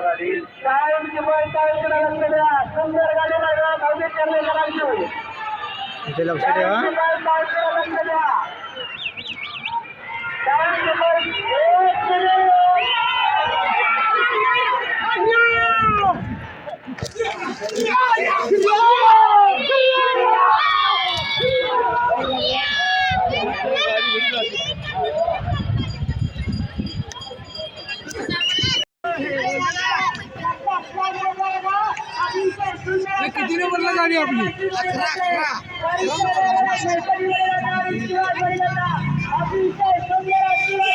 गाडी कायमची पण कायमची द्या सुंदर गाडी इथे लक्ष ठेवा कायमची पण कायमची लक्ष द्या कायमची पण एक मिनिट. किती नंबरला गाडी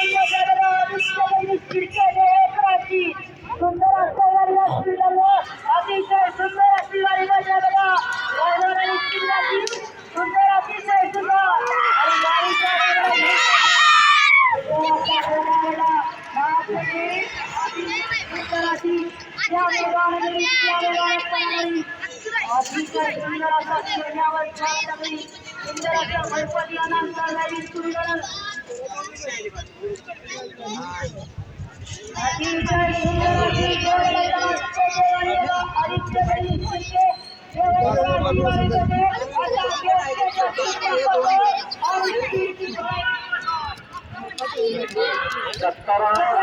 आणि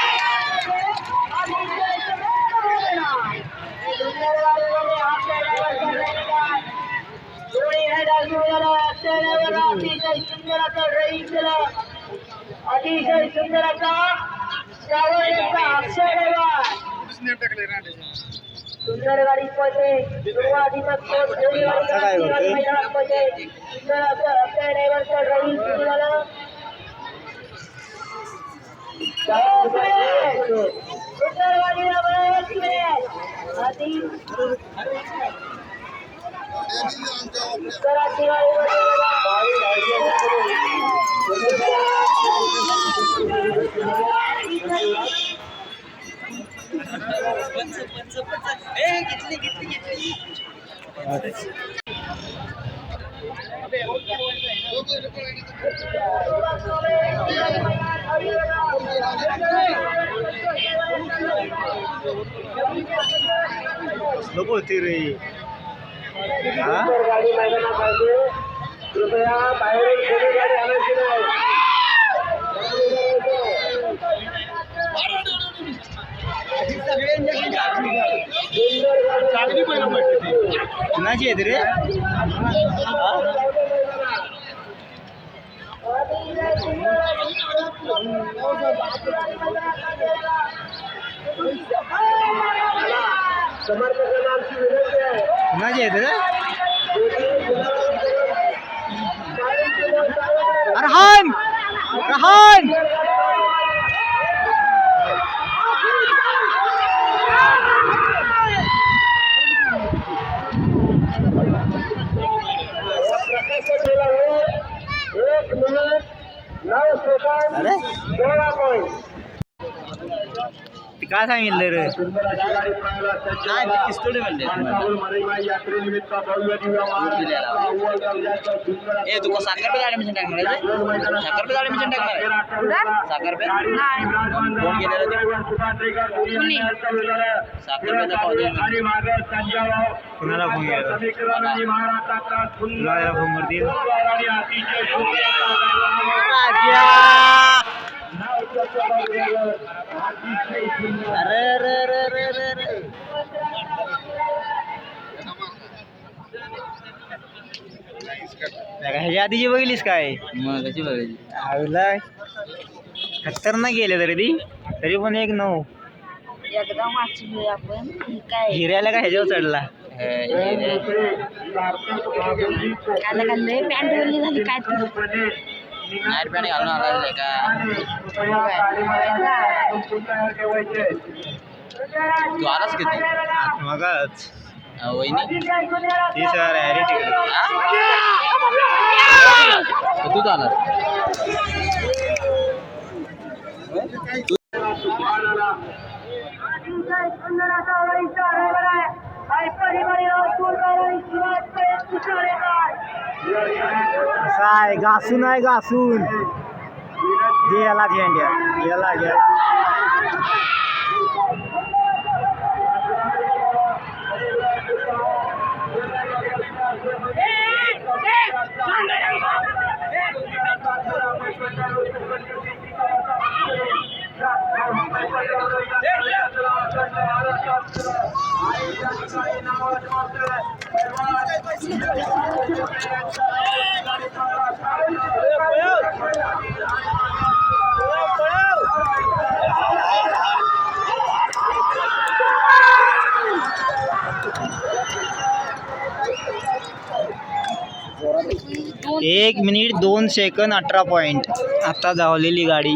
सुंदर असा गाडी केला अतिशय सुंदर श्रावणाचा अक्षर सुंदर गाडी पळते सुरुवातीपास सुंदर असं अक्षय ड्रायव्हरचं ड्रायव्हिंग सुरू मिळेल अति सुंदराची गाडी नको बोलते रे. हा? गाडी मैदानात पाहिजे कृपया बाहेरून कोणी गाडी आणायची नाही. सुंदर गाडी नाही कुणाची आहेत रे? हा? समर्थकांना आमची विनंती आहे अरहान रहान. आहे एक मिनिट नऊ सेकंद अरे. पॉईंट भव्य दिव्य महाराष्ट्राचा अव्वल दर्जाचा सुंदर असा ए तू साखरपेठ ऍडमिशन टाकणार आहे दोन मैदानात साखरपेठ ऍडमिशन टाकणार आहे साखरपेठ? गाडी विराजमान कोण गेलेलं ते? ड्रायव्हर सुभाष रेगर दोन्ही यांनी चालू झालं. साखरपेठचा पावती आहे. आणि मागं संजयराव. कुणाला फोन केला? समीकरण आणि महाराष्ट्राचा सुंदर तुला याला फोन करतील अरे रे रे रे रे रे लगा ह्याच्या आधीची बघितलीस काय? मग कशी बघायची. आवला. खतरनाक गेले तरी ती. तरी पण एक नऊ. एकदा वाचलोय आपण. काय? हिऱ्याला का ह्याच्यावर चढला? काय लय पॅन्ट झाली काय नाईट पॅन्ट घालून आला आहे का तू आलास किती मगच वहिनी? ती सर हॅरी तिकडे. तू आलास. असं आहे घासून आहे घासून जे याला झेंड्या याला घ्या एक मिनिट दोन सेकंद अठरा पॉईंट आता धावलेली गाडी.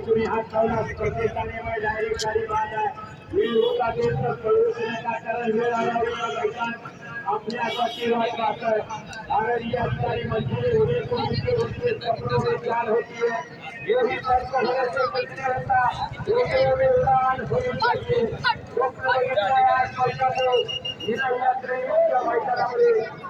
तुम्ही हात लावला प्रत्येकाने मग डायरेक्ट गाडी बाद आहे वेळ होत असेल तर कळू नका कारण वेळ आल्यावर मैदान आपल्यासाठी वाट राहतंय अगर या ठिकाणी मंजुरी होणे कोणती होते संपूर्ण चाल होतीये योगी तर्क होण्याचे प्रश्न होता योग्य वेळान होईल पाहिजे स्वप्न बघितलं आज मैदानावर मैदानामध्ये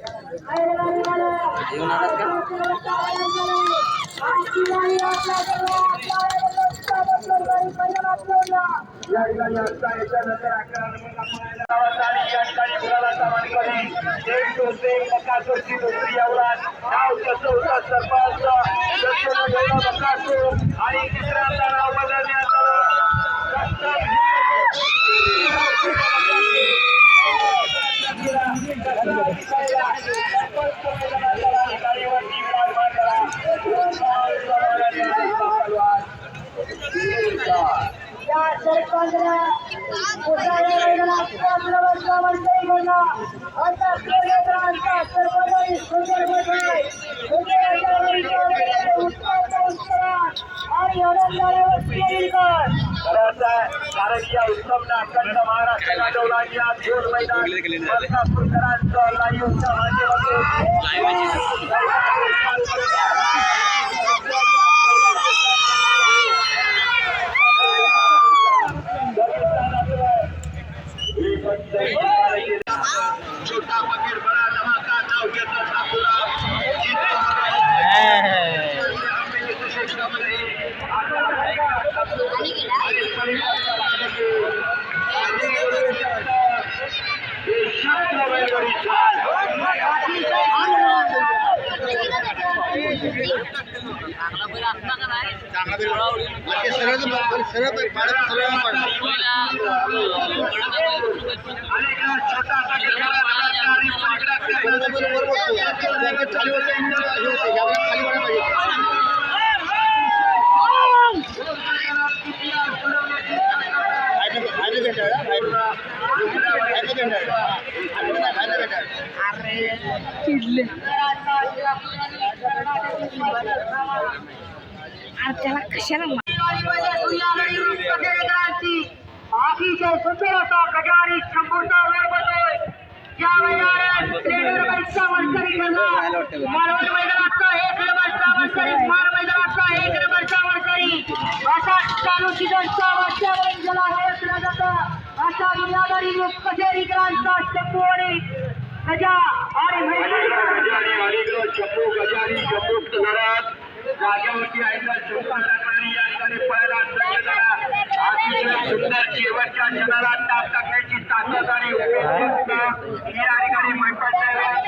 आणि तिसऱ्या ठिकाणी मुलाला सामान करी एक दोनशे बकासूरची दुसरी अवलाद नाव कसं होतं सरपंच दत्तन गौरव बकासूर आणि तिसऱ्यांदा नाव बदलण्यात या सरपंचला कारण या उत्सवनं अखंड महाराष्ट्र गाजवला आणि आज दोन मैदान त्याला कशाला अतिशय सुंदर असा गजारी शंभरचा वर या मैदानात करणार मैदानातला एक मैदानातला एक नंबरचा वरकरी असा चालू सीझनचा वरच्या वरील ज्याला असा दुनियादारी कचेरीकरांचा शंभू आणि गजा? आणि म्हैसूर गजारी शंभू घरात जागेवरती आईला शंभू टाकणारी या ठिकाणी पहिला अतिशय सुंदर शेवटच्या क्षणाला टाप टाकण्याची ताकद आणि उपयुक्तता या ठिकाणी मंडपात कारण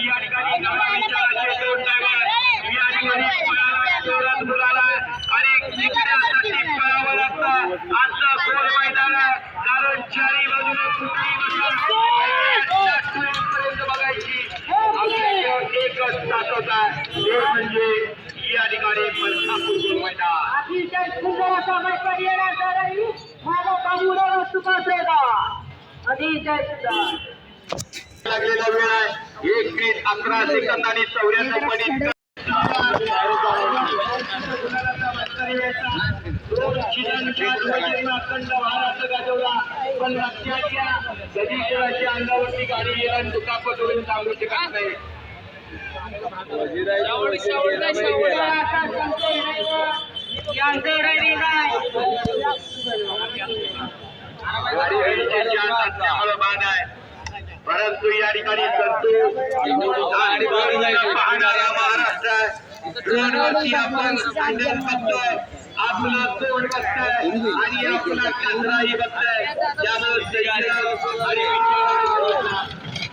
या ठिकाणी नवा विचाराचे दोन driver या ठिकाणी पळाला, जोरात मुलाला आणि जिंकण्यासाठी पळावं लागतं असं गोल मैदान आहे. कारण चारी बाजूला कुठली पर्यंत बघायची आपल्याला एकच ताकद आहे ते म्हणजे या ठिकाणी मलकापूर गोल मैदान अतिशय सुंदर असा मैदान येणार झालाय माझा बाबूराव सुपात्रेचा अतिशय सुंदर लागलेला वेळ आहे. एक मिनिट अकरा सेकंद आणि चौऱ्याण्णव मिनिट. अखंड महाराष्ट्र गाजवला पण अंगावरती गाडी येणार दुखापत होईल सांगू शकत नाही यांचं ड्रायव्हिंग आहे गाडी घेण्याची बाद आहे परंतु या ठिकाणी पाहणारा महाराष्ट्र आपण हँडल बघतोय आपला तोंड बघताय आणि आपला चंद्राही बघताय. त्यामुळे आणि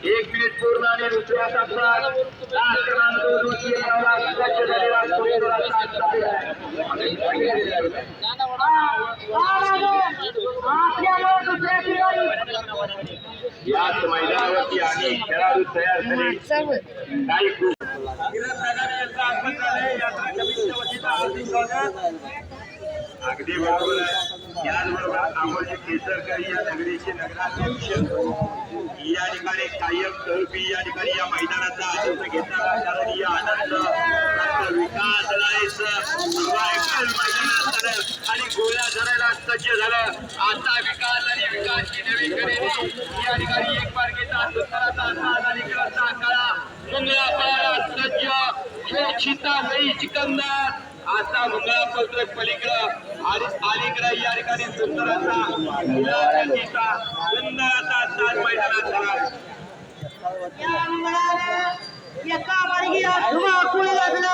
एक मिनिट पूर्ण आणि दुसऱ्या तासात लास्ट क्रमांक दोन वरती यायला सज्ज झालेला सुंदर असा आजचा याच मैदानावरती आणि खेळाडू तयार झाले. काही खूप. अगदी बरोबर आहे. याचबरोबर आंबोजी केसरकर या नगरीचे नगराध्यक्ष. या ठिकाणी कायम तळपी या ठिकाणी या मैदानाचा आनंद घेतला कारण या आनंद विकास राहायचं मैदानात आणि गोळ्या धरायला सज्ज झालं. आता विकास आणि विकासची नवी खरेदी या ठिकाणी एक मार्गेचा दुसराचा सात आणि क्रमचा काळा. मुंगळा पळाला सज्ज. हे चिता वही चिकंदर. आता मंगळा पळतोय पलीकडं आणि अलीकडं या ठिकाणी सुंदराचा मुलाखतीचा सुंदराचा ताज मैदानात झाला. एका मार्गीला लागला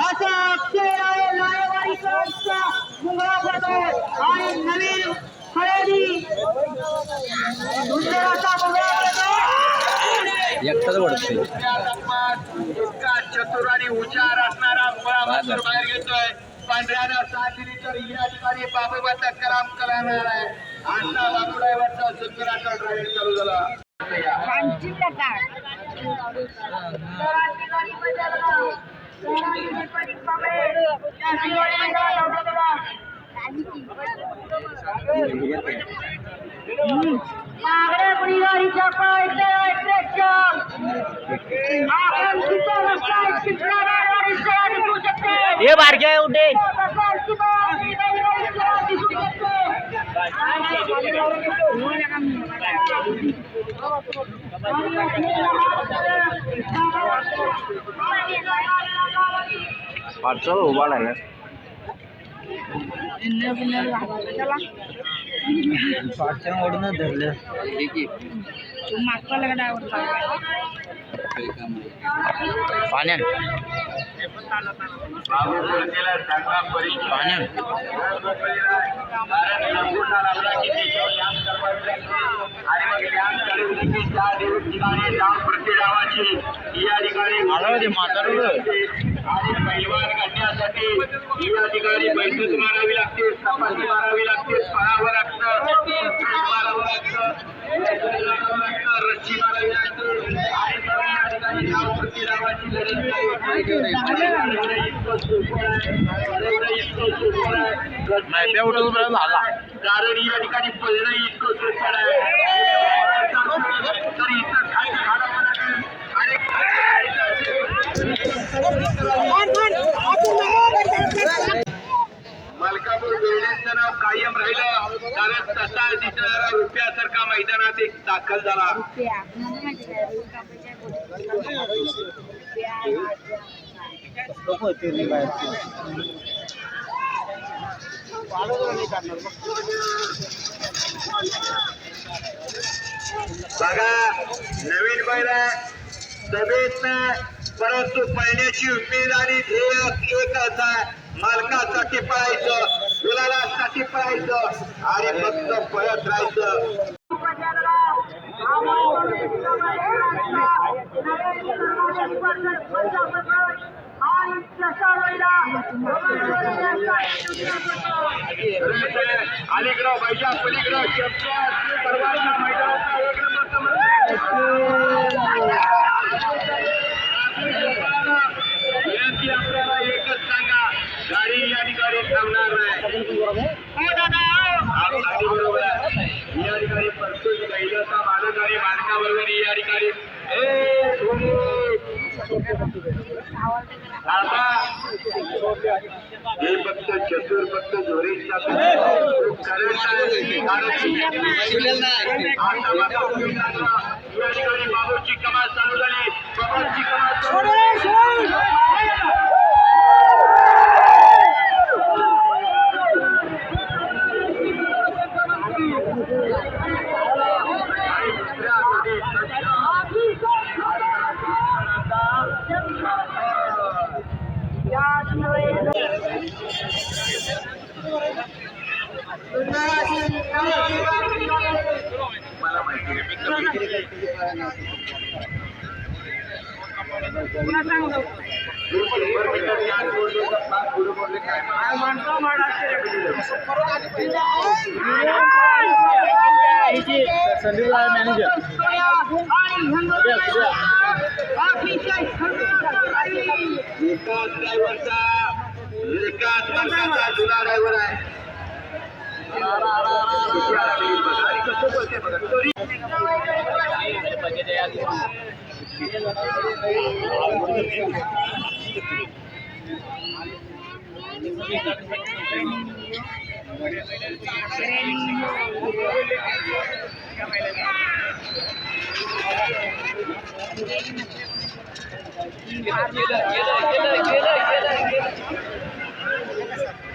असा अक्षर मुंगळा आणि नवीन खरेदी. मुंगळा एकटाच ओढतोय. चतुर आणि हुशार असणारा मुळा मात्र बाहेर घेतोय पांढऱ्यानं साथ दिली तर या ठिकाणी बाबूबाचा कराम करणार आहे सुंदराचा चालू झाला. कांचीला टाक मागण्या परिवारीच्या पायथ्या ट्रॅक्टर आपण तिथं रस्ता शिकणारा गाडी दिसू शकते हे बारक्या उठे पार्सल उभा नाही पार्सल ओढूनच धरलं मागचा लगडा आवडता पाण्यात पाण्यात या पैलवान काढण्यासाठी या ठिकाणी बैठक मारावी लागते तपासणी मारावी लागते पळावं लागतं मारावं लागतं रस्सी मारावी लागते आणि मग या ठिकाणी धावपट्टी लावायची गरज नाही. इतकं सोपं आहे. इतकं सोपं आहे. नाही ते उठून बरं झाला कारण या ठिकाणी पळणं इतकं सोपं आहे तर इथं घालावं लागेल आणि मलकापूर बिल्डिंगचं नाव कायम राहिलं. कारण तसा दिसणारा रुपयासारखा मैदानात एक दाखल झाला. बघा नवीन बैल सभेत परंतु पळण्याची उमेद आणि ध्येय एकच आहे मालकासाठी पळायचं गुलालासाठी पळायचं आणि फक्त पळत राहायचं अलीकडं बैजा पलीकडं शब्द सर्वांना मैदानाचा एक नंबर विनंती आपल्याला एकच सांगा गाडी या ठिकाणी थांबणार नाही हो दादा अगदी बरोबर आहे या ठिकाणी प्रत्येक बैलाचा मालक आणि मालकाबरोबर या ठिकाणी ए सोनी आता हे फक्त चतुर फक्त झोरेचा या ठिकाणी बाबूची कमाल चालू झाली बाबाची कमाल संदीप मॅनेजर एकाच ड्रायव्हरचा एकाच वर्षाचा जुना ड्रायव्हर आहे आणि कसं बोलते बघा. पाच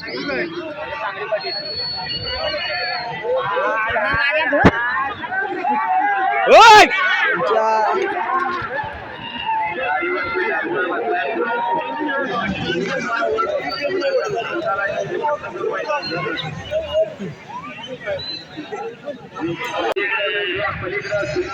पाच आहो तेरा पलीकडं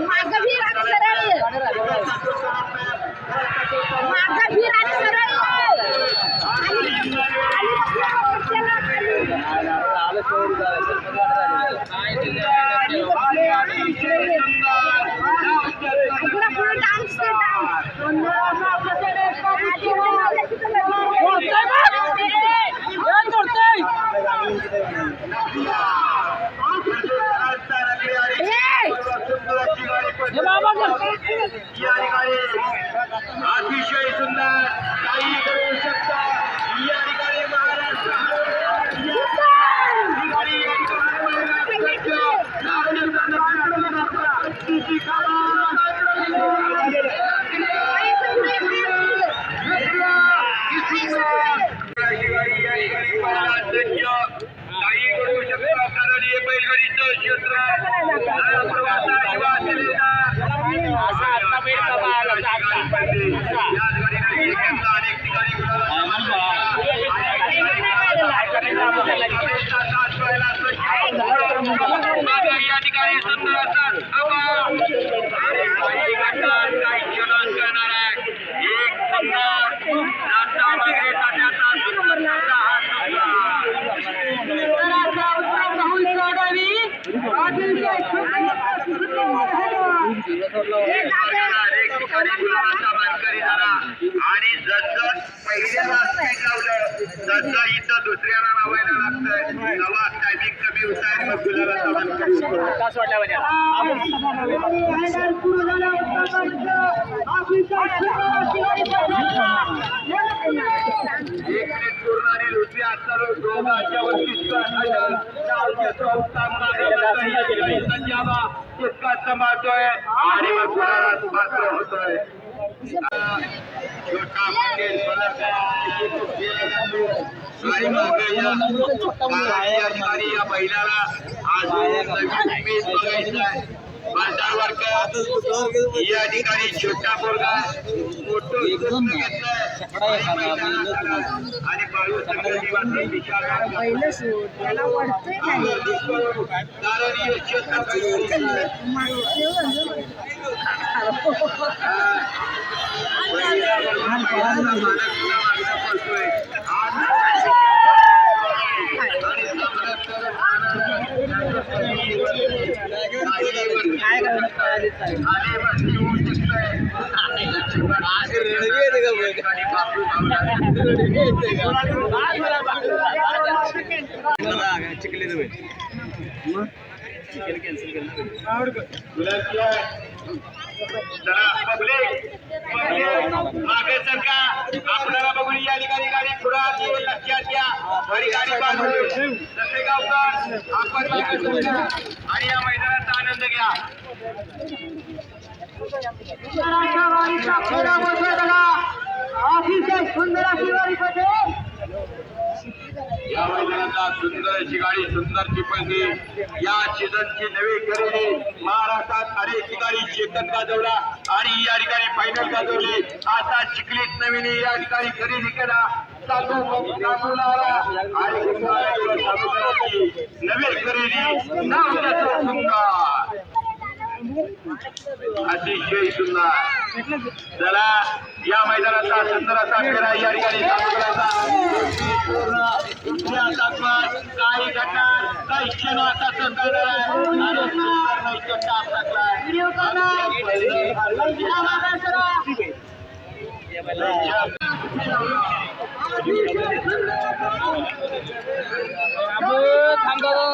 मार्ग सरळ. आणि जसं पहिल्याला स्पीड लावलं तसं इथं दुसऱ्याला लावायला लागतंय. तेव्हा टायमिंग कमी होत आहे मग गुलाला सामान कमी एक मिनिट पूर्ण आणि दुसरी आता इतका सांभाळतोय आणि मग गुलाला पात्र होतोय. छोटा पाटील आणि मग या या ठिकाणी आज बघायचं या ठिकाणी छोटा मुलगा आणि कारण हे क्षेत्र बैलगाडीचं आहे. जरा मागे सरका आपल्याला बघून या ठिकाणी गाडी लक्षात घ्या घरी गाडी बांधून जसे गावकर आपण आणि या मैदानाचा आनंद घ्या सुंदर अशी वारी या मैदानाचा सुंदर अशी गाडी सुंदर टिपणगी या सीझनची नवी खरेदी महाराष्ट्रात अनेक ठिकाणी चेतन गाजवला आणि या ठिकाणी फायनल गाजवली. आता चिखलीत नवीन या ठिकाणी खरेदी करा साधू आणि साधूची नवी खरेदी नाव सुंदर अतिशय सुंदर. चला या मैदानाचा सुंदर असा फेरा या ठिकाणी काही गटात काही क्षण आता आणि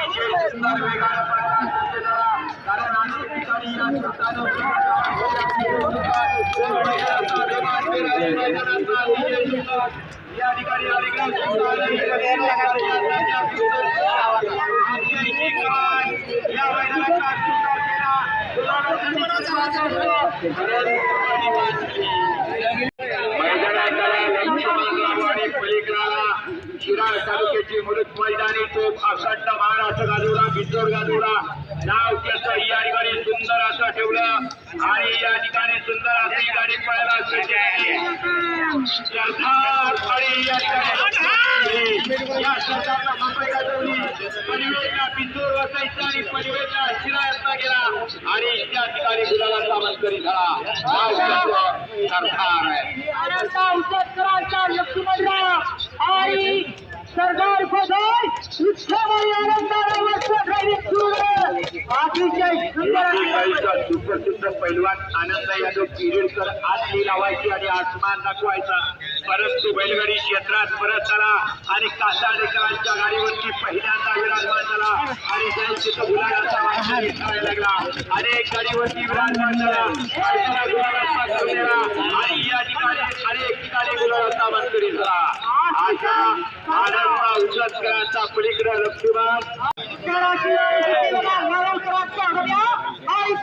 ধন্যবাদ तालुक्याची मुलूक मैदानी तोप अखंड महाराष्ट्र गाजवला बिंदोड गाजवला. नाव त्याचं या ठिकाणी सुंदर असं ठेवलं. आणि या ठिकाणी सुंदर अशी गाडी पळायला आणि या ठिकाणी. या सरकारला मुंबई गाजवली. वसायचा आणि गेला. आणि त्या ठिकाणी गुलाला सावंतकरी झाला नाव त्याचं आहे लक्ष्मणराव आणि सरदार खोदय उत्सवारी आनंदाला मस्त ड्रायव्हिंग सुरू आहे. अतिशय सुंदर अशी गाईचा सुप्रसिद्ध पैलवान आनंद यादव किरीडकर आज ही लावायची आणि आसमान दाखवायचा. परंतु बैलगाडी क्षेत्रात परत आला आणि कासाडेकरांच्या गाडीवरती पहिल्यांदा विराजमान झाला आणि त्यांची तिथं गुलाबाचा वारसा घेतला लागला. अनेक गाडीवरती विराजमान झाला आणि या ठिकाणी अनेक ठिकाणी गुलाबाचा मंत्री झाला अशा आनंदा उचलकरांचा पलीकडे लक्ष्मीबाग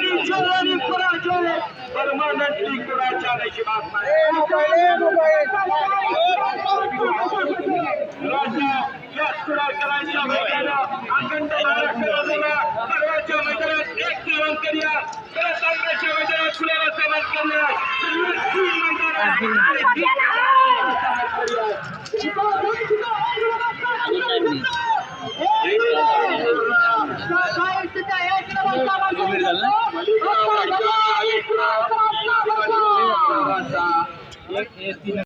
या ठिकाणी जय आणि पराजय परमानंटली कुणाच्या नशिबात राजा या सुराकरांच्या मैदानात अखंड महाराष्ट्राला सर्वांच्या मैदानात एक सेवन करूया परत आंब्याच्या मैदानात फुलाला सेवन करूया तीन मैदानात आणि